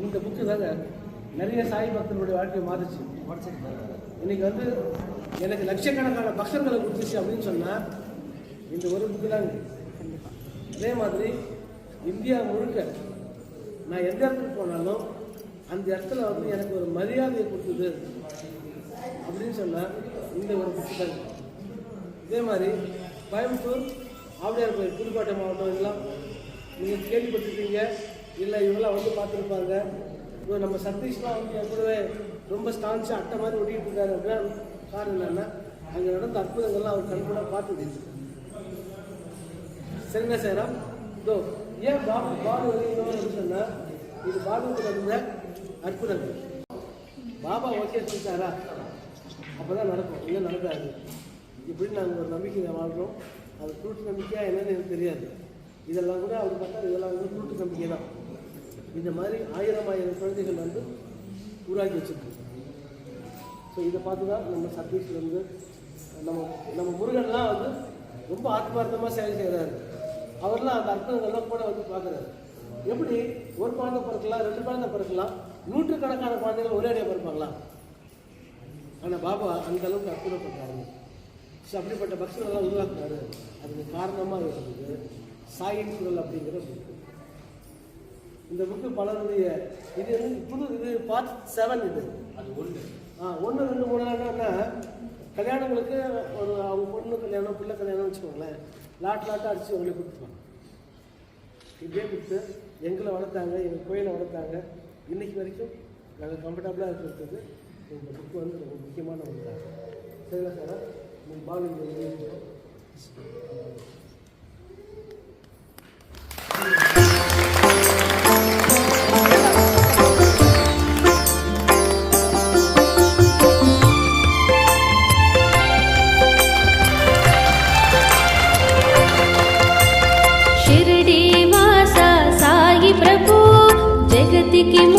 இந்த புக்கு தாங்க நிறைய சாய் பக்தர்களுடைய வாழ்க்கையை மாறிச்சு. இன்னைக்கு வந்து எனக்கு லட்சக்கணக்கான பக்தர்களை கொடுத்துச்சு அப்படின்னு சொன்னால் இந்த ஒரு புக்கு தாங்க. அதே மாதிரி இந்தியா முழுக்க நான் எந்த இடத்துக்கு போனாலும் அந்த இடத்துல வந்து எனக்கு ஒரு மரியாதையை கொடுத்தது அப்படின்னு சொன்னால் இந்த ஒரு புக்கு தாங்க. இதே மாதிரி கோயம்புத்தூர் ஆவடியார் கோயில் புதுக்கோட்டை மாவட்டம் இதெல்லாம் நீங்கள் கேள்விப்பட்டிருக்கீங்க இல்லை இவங்களாம் வந்து பார்த்துருப்பாங்க. இப்போ நம்ம சதீஷ்லாம் வந்து என் கூடவே ரொம்ப ஸ்டான்ஸாக அட்டை மாதிரி ஓட்டிகிட்டு இருக்காரு. அப்படின்னா காரணம் என்னன்னா அங்கே நடந்த அற்புதங்கள்லாம் அவர் கண்கூட பார்த்துட்டு சரிங்க சேரம். இதோ ஏன் பாபு பாபு வெளியிடணும்னு சொன்னால் இது பாபுக்கு நடந்த அற்புதங்கள். பாபா ஓகே சொல்லிட்டாரா? அப்போ தான் நடக்கும். இல்லை நடக்காது. இப்படி நாங்கள் ஒரு நம்பிக்கையை வாழ்கிறோம் அது கூட்டு நம்பிக்கையாக என்னன்னு எனக்கு தெரியாது. இதெல்லாம் கூட அவர் பார்த்தா இதெல்லாம் வந்து கூட்டு நம்பிக்கை தான் இந்த மாதிரி ஆயிரம் ஆயிரம் குழந்தைகள் வந்து உருவாக்கி வச்சிருக்கு ஸோ இதை பார்த்து தான் நம்ம சர்வீஸில் வந்து நம்ம நம்ம முருகன்லாம் வந்து ரொம்ப ஆத்மார்த்தமாக செயல் செய்கிறாரு அவர்லாம் அந்த அற்புதங்கள்லாம் கூட வந்து பார்க்குறாரு. எப்படி? ஒரு குழந்தை பிறக்கலாம் ரெண்டு குழந்தை பிறக்கலாம் நூற்றுக்கணக்கான குழந்தைகள் ஒரே அடியாக பிறப்பாங்களா? ஆனால் பாபா அந்த அளவுக்கு அற்புதப்பட்டாரு. ஸோ அப்படிப்பட்ட பக்தர்கள்லாம் உருவாக்குறாரு. அதுக்கு காரணமாக இருக்கிறது சாயின் குரல் அப்படிங்கிற புக்கு இந்த புக்கு பலருடைய இது வந்து புது இது பார்ட் செவன் இது. அது ஒன்று. ஆ ஒன்று ரெண்டு மூணு என்னன்னா கல்யாணங்களுக்கு ஒரு அவங்க பொண்ணு கல்யாணம் பிள்ளை கல்யாணம் வச்சுக்கோங்களேன். லாட் லாட்டாக அடித்து அவங்களுக்கு கொடுத்துருவாங்க. இப்படியே கொடுத்து எங்களை வளர்த்தாங்க எங்கள் கோயிலை வளர்த்தாங்க. இன்னைக்கு வரைக்கும் நாங்கள் கம்ஃபர்டபுளாக இருக்கிறதுக்கு இந்த புக்கு வந்து ரொம்ப முக்கியமான ஒன்று தான் சரிங்களா சார்? நீங்கள் பாலு की